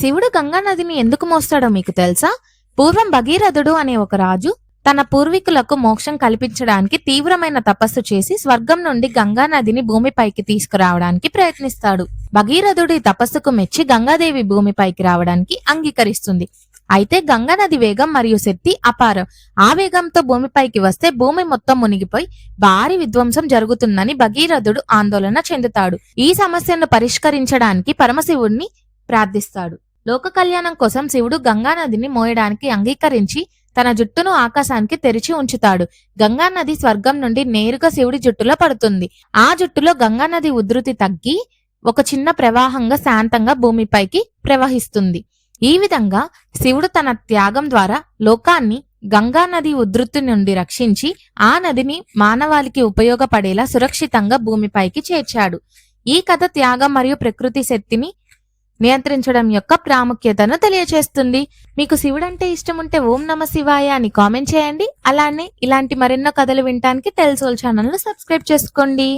శివుడు గంగా నదిని ఎందుకు మోస్తాడో మీకు తెలుసా? పూర్వం భగీరథుడు అనే ఒక రాజు తన పూర్వీకులకు మోక్షం కల్పించడానికి తీవ్రమైన తపస్సు చేసి స్వర్గం నుండి గంగా నదిని భూమిపైకి తీసుకురావడానికి ప్రయత్నిస్తాడు. భగీరథుడి తపస్సుకు మెచ్చి గంగాదేవి భూమిపైకి రావడానికి అంగీకరిస్తుంది. అయితే గంగా నది వేగం మరియు శక్తి అపారం. ఆ వేగంతో భూమిపైకి వస్తే భూమి మొత్తం మునిగిపోయి భారీ విధ్వంసం జరుగుతుందని భగీరథుడు ఆందోళన చెందుతాడు. ఈ సమస్యను పరిష్కరించడానికి పరమశివుడిని ప్రార్థిస్తాడు. లోక కళ్యాణం కోసం శివుడు గంగా నదిని మోయడానికి అంగీకరించి తన జుట్టును ఆకాశానికి తెరిచి ఉంచుతాడు. గంగా నది స్వర్గం నుండి నేరుగా శివుడి జుట్టులో పడుతుంది. ఆ జుట్టులో గంగా నది ఉధృతి తగ్గి ఒక చిన్న ప్రవాహంగా శాంతంగా భూమిపైకి ప్రవహిస్తుంది. ఈ విధంగా శివుడు తన త్యాగం ద్వారా లోకాన్ని గంగా నది ఉధృతి నుండి రక్షించి ఆ నదిని మానవాళికి ఉపయోగపడేలా సురక్షితంగా భూమిపైకి చేర్చాడు. ఈ కథ త్యాగం మరియు ప్రకృతి శక్తిని నియంత్రించడం యొక్క ప్రాముఖ్యతను తెలియచేస్తుంది. మీకు శివుడు అంటే ఇష్టం ఉంటే ఓం నమ శివాయ అని కామెంట్ చేయండి. అలానే ఇలాంటి మరెన్నో కథలు వినటానికి తెలుసోల్ ఛానల్ను సబ్స్క్రైబ్ చేసుకోండి.